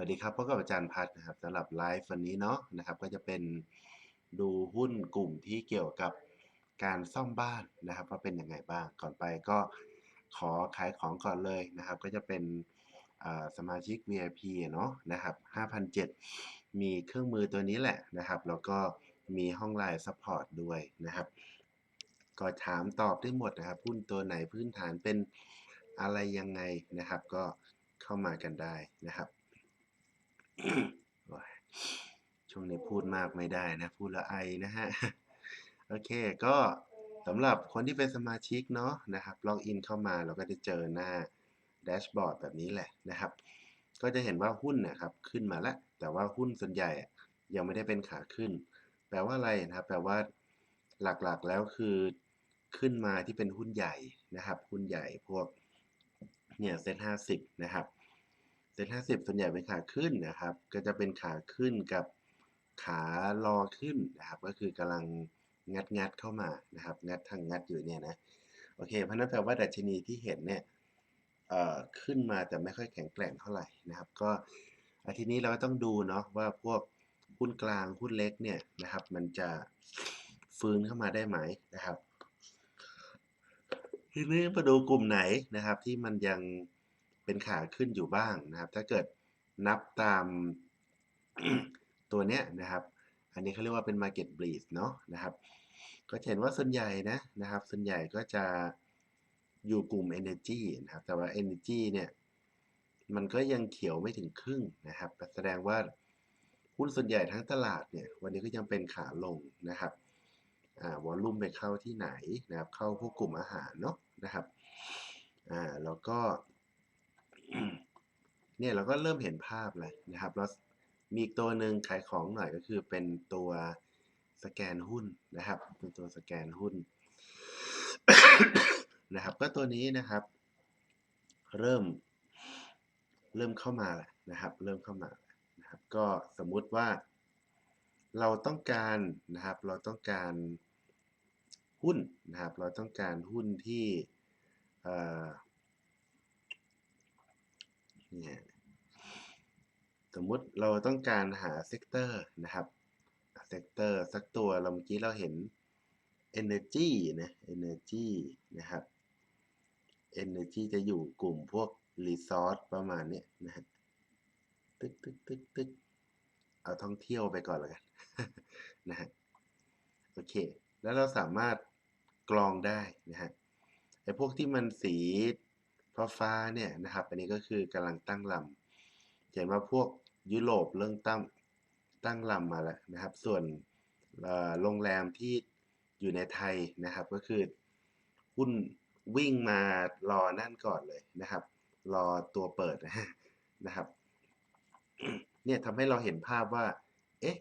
วัสดีครับพบกับอาจารย์พัฒนะครับสำหรับไลฟ์วันนี้เนาะนะครับ ก็จะเป็นดูหุ้นกลุ่มที่เกี่ยวกับการซ่อมบ้านนะครับว่าเป็นยังไงบ้างก่อนไปก็ขอขายของก่อนเลยนะครับ ก็จะเป็นสมาชิก VIP เนาะนะครับ5,007มีเครื่องมือตัวนี้แหละนะครับ แล้วก็มีห้องไลน์ซัพพอร์ตด้วยนะครับ ก็ถามตอบได้หมดนะครับหุ้นตัวไหนพื้นฐานเป็นอะไรยังไงนะครับ ก็เข้ามากันได้นะครับ ช่วงนี้พูดมากไม่ได้นะ พูดละไอนะฮะ โอเคก็สำหรับคนที่เป็นสมาชิกเนาะนะครับล็อกอินเข้ามาเราก็จะเจอหน้าแดชบอร์ดแบบนี้แหละนะครับ ก็จะเห็นว่าหุ้นนะครับขึ้นมาแล้ว แต่ว่าหุ้นส่วนใหญ่ยังไม่ได้เป็นขาขึ้น แปลว่าอะไรนะครับ แปลว่าหลักๆแล้วคือขึ้นมาที่เป็นหุ้นใหญ่นะครับ หุ้นใหญ่พวกเนี่ยเซ็ตห้าสิบนะครับ เซ็ตห้าสิบส่วนใหญ่เป็นขาขึ้นนะครับ ก็จะเป็นขาขึ้นกับขารอขึ้นนะครับ ก็คือกำลังงัดงัดเข้ามานะครับ งัดทางงัดอยู่เนี่ยนะ โอเค เพราะนั้นแปลว่าดัชนีที่เห็นเนี่ยขึ้นมาแต่ไม่ค่อยแข็งแกร่งเท่าไหร่นะครับ ก็อาทีนี้เราก็ต้องดูเนาะว่าพวกหุ้นกลางหุ้นเล็กเนี่ยนะครับ มันจะฟื้นเข้ามาได้ไหมนะครับ ทีนี้มาดูกลุ่มไหนนะครับที่มันยัง เป็นขาขึ้นอยู่บ้างนะครับ ถ้าเกิดนับตามตัวเนี้ยนะครับ อันนี้เขาเรียกว่าเป็น Market Breeze เนาะนะครับ ก็เห็นว่าส่วนใหญ่นะนะครับ ส่วนใหญ่ก็จะอยู่กลุ่ม Energy นะครับ แต่ว่า Energy เนี่ยมันก็ยังเขียวไม่ถึงครึ่งนะครับ แสดงว่าหุ้นส่วนใหญ่ทั้งตลาดเนี่ยวันนี้ก็ยังเป็นขาลงนะครับอ่าวอลลุ่มไปเข้าที่ไหนนะครับ เข้าพวกกลุ่มอาหารเนาะนะครับ อ่า แล้วก็ เนี่ยเราก็เริ่มเห็นภาพเลยนะครับแล้วมีอีกตัวหนึ่งขายของหน่อยก็คือเป็นตัวสแกนหุ้นนะครับ เป็นตัวสแกนหุ้นนะครับ ก็ตัวนี้นะครับ เริ่ม เริ่มเข้ามาแล้วนะครับ เริ่มเข้ามานะครับ ก็สมมุติว่า เราต้องการนะครับ เราต้องการหุ้นนะครับ เราต้องการหุ้นที่ เนี่ยสมมุติเราต้องการหาเซกเตอร์นะครับเซกเตอร์สักตัวเราเมื่อกี้เราเห็น Energy นะ Energy นะครับ Energy จะอยู่กลุ่มพวก Resource ประมาณนี้นะฮะตึกตึกตึกตึกเอาท่องเที่ยวไปก่อนแล้วกันนะฮะโอเค แล้วเราสามารถกรองได้นะฮะไอ้พวกที่มันสี ฟ้าฟ้าเนี่ยนะครับ อันนี้ก็คือกำลังตั้งลำเห็นว่าพวกยุโรปเริ่มตั้งตั้งลำมาแล้วนะครับ ส่วนโรงแรมที่อยู่ในไทยนะครับ ก็คือหุ้นวิ่งมารอนั่นก่อนเลยนะครับ รอตัวเปิดนะครับ เนี่ยทำให้เราเห็นภาพว่า เอ๊ะ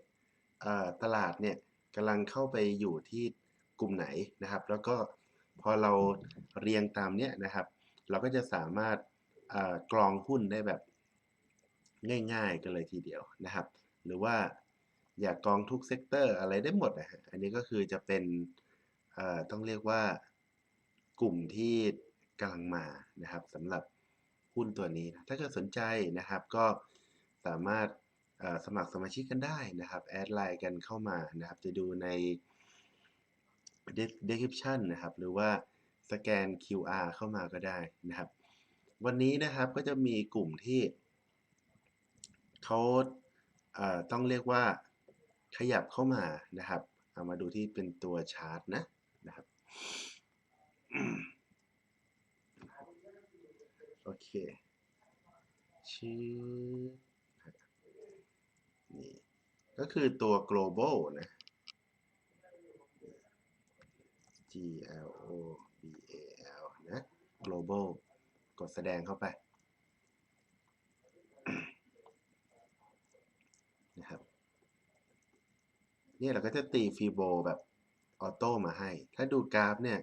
ตลาดเนี่ยกำลังเข้าไปอยู่ที่กลุ่มไหนนะครับ แล้วก็พอเราเรียงตามเนี้ยนะครับ เราก็จะสามารถกรองหุ้นได้แบบง่ายๆกันเลยทีเดียวนะครับ หรือว่าอยากกรองทุกเซกเตอร์อะไรได้หมดนะฮะอันนี้ก็คือจะเป็นต้องเรียกว่ากลุ่มที่กำลังมานะครับสำหรับหุ้นตัวนี้นะถ้าเกิดสนใจนะครับก็สามารถสมัครสมาชิกกันได้นะครับ แอดไลน์กันเข้ามานะครับ จะดูใน description นะครับ หรือว่า สแกน QR เข้ามาก็ได้นะครับ วันนี้นะครับก็จะมีกลุ่มที่เขาต้องเรียกว่าขยับเข้ามานะครับ เอามาดูที่เป็นตัวชาร์ตนะนะครับโอเคชื่อนี่ก็คือตัว global นะ G L O B A L นะ global กด แสดงเข้าไปนะครับเนี่ยเราก็จะตีฟีโบแบบออโต้มาให้ ถ้าดูกราฟเนี่ย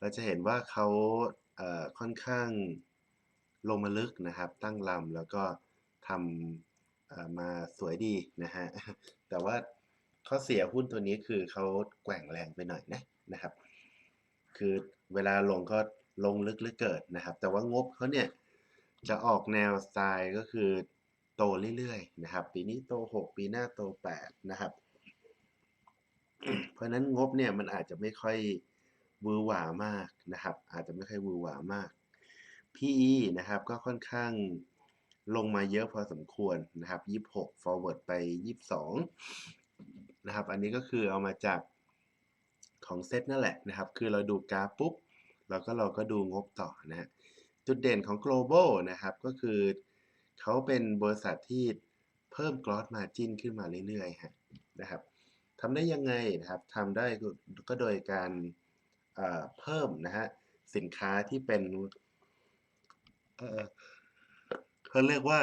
เราจะเห็นว่าเขาเค่อนข้างลงมาลึกนะครับ ตั้งลำแล้วก็ทำมาสวยดีนะฮะ แต่ว่าข้อเสียหุ้นตัวนี้คือเขาแกว่งแรงไปหน่อยนะนะครับ คือเวลาลงก็ ลงลึกหรือเกิดนะครับ แต่ว่างบเขาเนี่ยจะออกแนวสไตล์ก็คือโตเรื่อยๆนะครับ ปีนี้โต 6 ปีหน้าโต 8 นะครับ เพราะนั้นงบเนี่ยมันอาจจะไม่ค่อยวือหวามากนะครับ อาจจะไม่ค่อยวือหวามาก PE นะครับก็ค่อนข้างลงมาเยอะพอสมควรนะครับ 26 forward ไป 22 นะครับ อันนี้ก็คือเอามาจากของเซตนั่นแหละนะครับ คือเราดูกราฟปุ๊บ แล้วก็เราก็ดูงบต่อนะฮะจุดเด่นของ global นะครับ ก็คือเขาเป็นบริษัทที่เพิ่ม gross margin ขึ้นมาเรื่อยๆฮะนะครับทำได้ยังไงนะครับทำได้ก็โดยการเเพิ่มนะฮะสินค้าที่เป็นเเขาเรียกว่า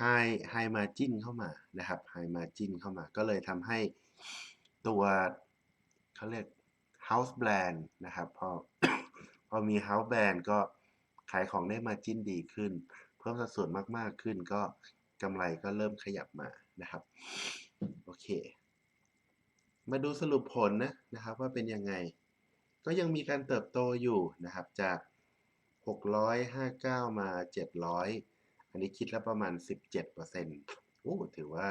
high high margin เข้ามานะครับ high margin เข้ามา ก็เลยทำให้ตัวเขาเรียก house brand นะครับพอพอมี house brand ก็ขายของได้ margin ดีขึ้น เพิ่มสัดส่วนมากๆขึ้นก็กำไรก็เริ่มขยับมานะครับโอเค มาดูสรุปผลนะนะครับว่าเป็นยังไง ก็ยังมีการเติบโตอยู่นะครับจาก 659 มา 700 อันนี้คิดแล้วประมาณ 17%โอ้ถือว่า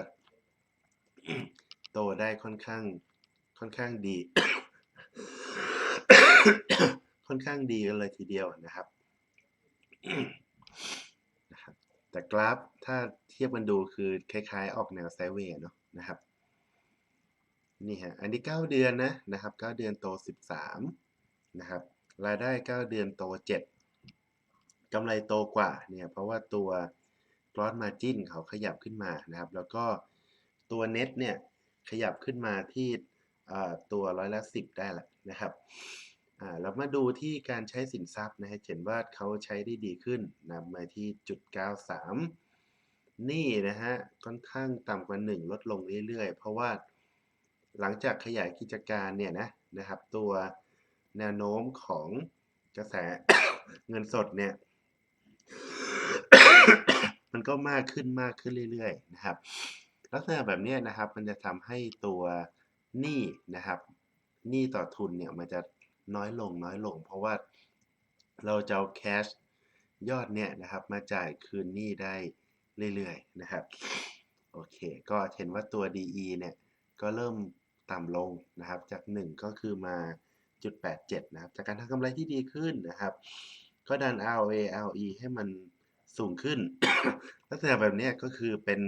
โตได้ค่อนข้างค่อนข้างดี ค่อนข้างดีกันเลยทีเดียวนะครับนะครับ แต่กราฟถ้าเทียบกันดูคือคล้ายๆ ออกแนวไซเวย์เนาะนะครับนี่ฮะอันนี้ 9 เดือนนะนะครับ 9 เดือนโต 13นะครับรายได้ 9 เดือนโต 7กำไรโตกว่าเนี่ยเพราะว่าตัว gross margin เขาขยับขึ้นมานะครับ แล้วก็ตัว net เนี่ยขยับขึ้นมาที่ตัวร้อยละ10 ได้ละนะครับ อ่าเรามาดูที่การใช้สินทรัพย์นะฮะเห็นว่าเขาใช้ได้ดีขึ้นนะมาที่จุด93นี่นะฮะค่อนข้างต่ำกว่า 1 ลดลงเรื่อยๆ เพราะว่าหลังจากขยายกิจการเนี่ยนะนะครับตัวแนวโน้มของกระแสเงินสดเนี่ย มันก็มากขึ้นมากขึ้นเรื่อยๆนะครับ ลักษณะแบบนี้นะครับ มันจะทำให้ตัวหนี้นะครับหนี้ต่อทุนเนี่ยมันจะ น้อยลงน้อยลง เพราะว่าเราจะเอาแคชยอดเนี่ยนะครับมาจ่ายคืนหนี้ได้เรื่อยๆนะครับโอเค ก็เห็นว่าตัว DE เนี่ยก็เริ่มต่ำลงนะครับจาก 1 ก็คือมาจุด87นะครับจากการทำกำไรที่ดีขึ้นนะครับ ก็ดัน ROA ROE ให้มันสูงขึ้น ลักษณะแบบนี้ก็คือเป็น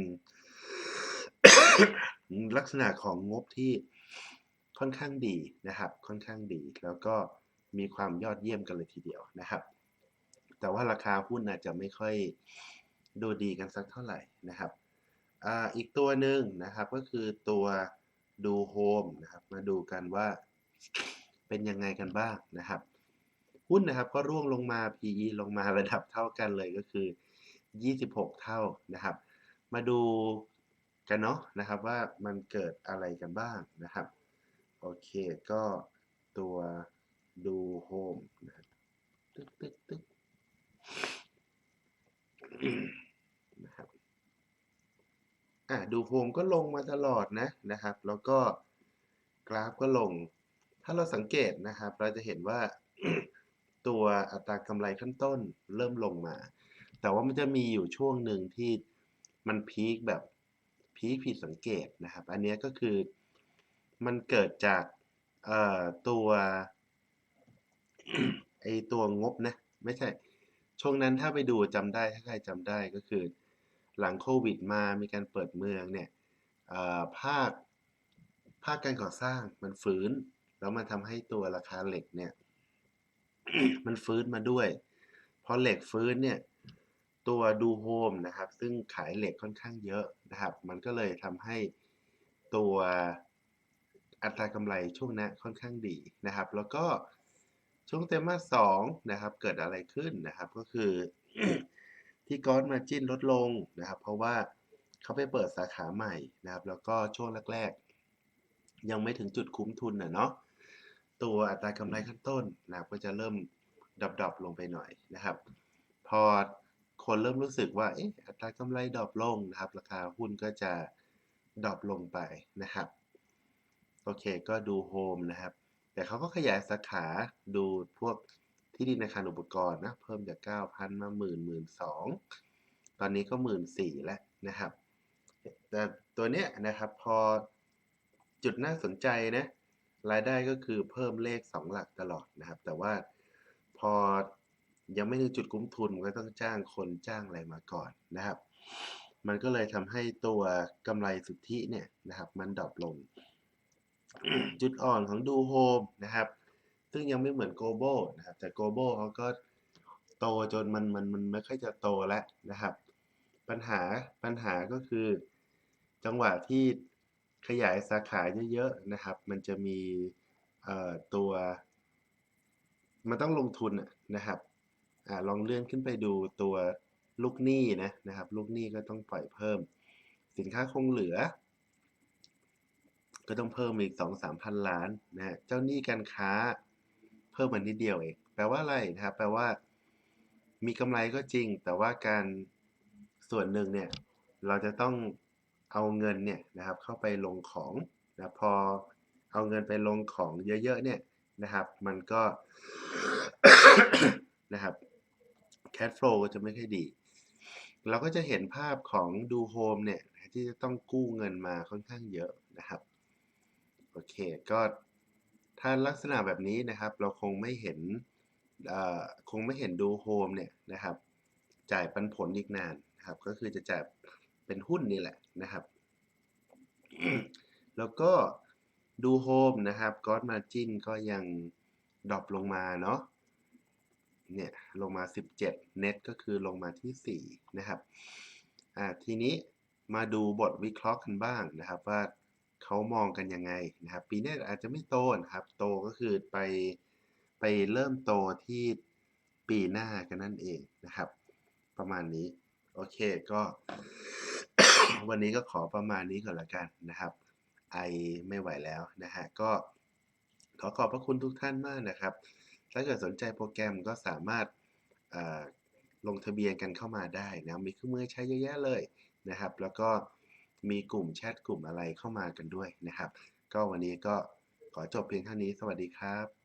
ลักษณะของงบที่ ค่อนข้างดีนะครับ ค่อนข้างดี แล้วก็มีความยอดเยี่ยมกันเลยทีเดียวนะครับ แต่ว่าราคาหุ้นอาจจะไม่ค่อยดูดีกันสักเท่าไหร่นะครับออีกตัวหนึ่งนะครับก็คือตัวดูโฮมนะครับมาดูกันว่าเป็นยังไงกันบ้างนะครับ หุ้นนะครับก็ร่วงลงมา PE ลงมาระดับเท่ากันเลยก็คือ 26 เท่านะครับ มาดูกันเนาะนะครับว่ามันเกิดอะไรกันบ้างนะครับ โอเค ก็ตัวดูโฮมนะครับตึ๊กตึ๊กตึ๊กนะครับอะดูโฮมก็ลงมาตลอดนะนะครับ แล้วก็กราฟก็ลง ถ้าเราสังเกตนะครับ เราจะเห็นว่าตัวอัตรากำไรขั้นต้นเริ่มลงมา แต่ว่ามันจะมีอยู่ช่วงหนึ่งที่มันพีคแบบพีคผิดสังเกตนะครับ อันนี้ก็คือ มันเกิดจากเอ่อตัวไอตัวงบนะไม่ใช่ ช่วงนั้นถ้าไปดูจำได้ถ้าใครจำได้ก็คือ หลังโควิดมามีการเปิดเมืองเนี่ยเอ่อภาคภาคการก่อสร้างมันฟื้น แล้วมันทำให้ตัวราคาเหล็กเนี่ยมันฟื้นมาด้วยพอเหล็กฟื้นเนี่ยตัวดูโฮมนะครับ ซึ่งขายเหล็กค่อนข้างเยอะนะครับ มันก็เลยทำให้ตัว อัตรากำไรช่วงนั้นค่อนข้างดีนะครับ แล้วก็ช่วงเตมาสองนะครับเกิดอะไรขึ้นนะครับก็คือที่ก้อสมาจิ้นลดลงนะครับ เพราะว่าเขาไปเปิดสาขาใหม่นะครับ แล้วก็ช่วงแรกๆ ยังไม่ถึงจุดคุ้มทุนนะเนาะตัวอัตรากำไรขั้นต้นนะครับก็จะเริ่มดรอปๆลงไปหน่อยนะครับ พอคนเริ่มรู้สึกว่าอัตรากำไรดรอปลงนะครับ ราคาหุ้นก็จะดรอปลงไปนะครับ โอเคก็ดูโฮมนะครับ แต่เขาก็ขยายสาขาดูพวกที่ดินอาคารอุปกรณ์นะเพิ่มจาก 9,000 มา10,000 1ตอนนี้ก็หมื่นสี่แล้วนะครับ แต่ตัวเนี้ยนะครับพอจุดน่าสนใจนะรายได้ก็คือเพิ่มเลขสองหลักตลอดนะครับ แต่ว่าพอยังไม่ถึงจุดคุ้มทุนก็ต้องจ้างคนจ้างอะไรมาก่อนนะครับ มันก็เลยทำให้ตัวกำไรสุทธิเนี่ยนะครับ มันดรอปลง จุดอ่อนของดูโฮมนะครับ ซึ่งยังไม่เหมือนโกลบนะครับ แต่โกลบเขาก็โตจนมันมันมันไม่ค่อยจะโตแล้วนะครับ ปัญหาปัญหาก็คือ จังหวะที่ขยายสาขาเยอะๆนะครับ มันจะมีตัว มันต้องลงทุนนะครับอลองเลื่อนขึ้นไปดูตัวลูกหนี้นะนะครับ ลูกหนี้ก็ต้องปล่อยเพิ่ม สินค้าคงเหลือ ก็ต้องเพิ่มอีกสองสามพันล้านนะฮะเจ้าหนี้การค้าเพิ่มมานิดเดียวเอง แปลว่าอะไรนะครับ แปลว่า มีกำไรก็จริง แต่ว่าการส่วนหนึ่งเนี่ย เราจะต้องเอาเงินเนี่ยนะครับ เข้าไปลงของนะพอเอาเงินไปลงของเยอะๆเนี่ยนะครับ มันก็นะครับ cash flow ก็จะไม่ค่อยดี เราก็จะเห็นภาพของดูโฮมเนี่ยที่จะต้องกู้เงินมาค่อนข้างเยอะนะครับ โอเค ก็ถ้าลักษณะแบบนี้นะครับ เราคงไม่เห็นคงไม่เห็นดูโฮมเนี่ยนะครับ จ่ายปันผลอีกนานนะครับ ก็คือจะจ่ายเป็นหุ้นนี่แหละนะครับ แล้วก็ดูโฮมนะครับกอ d มาจินก็ยังดรอปลงมาเนาะเนี่ยลงมา 17เน็ตก็คือลงมาที่ 4 นะครับ อ่า ทีนี้มาดูบทวิเคราะห์กันบ้างนะครับว่า เขามองกันยังไงนะครับ ปีนี้อาจจะไม่โตนะครับ โตก็คือไปไปเริ่มโตที่ปีหน้ากันนั่นเองนะครับ ประมาณนี้ โอเคก็ วันนี้ก็ขอประมาณนี้ก่อนละกันนะครับ ไอไม่ไหวแล้วนะฮะก็ขอขอบพระคุณทุกท่านมากนะครับ ถ้าเกิดสนใจโปรแกรมก็สามารถลงทะเบียนกันเข้ามาได้นะ มีเครื่องมือใช้เยอะแยะเลยนะครับ แล้วก็ มีกลุ่มแชทกลุ่มอะไรเข้ามากันด้วยนะครับ ก็วันนี้ก็ขอจบเพียงเท่านี้ สวัสดีครับ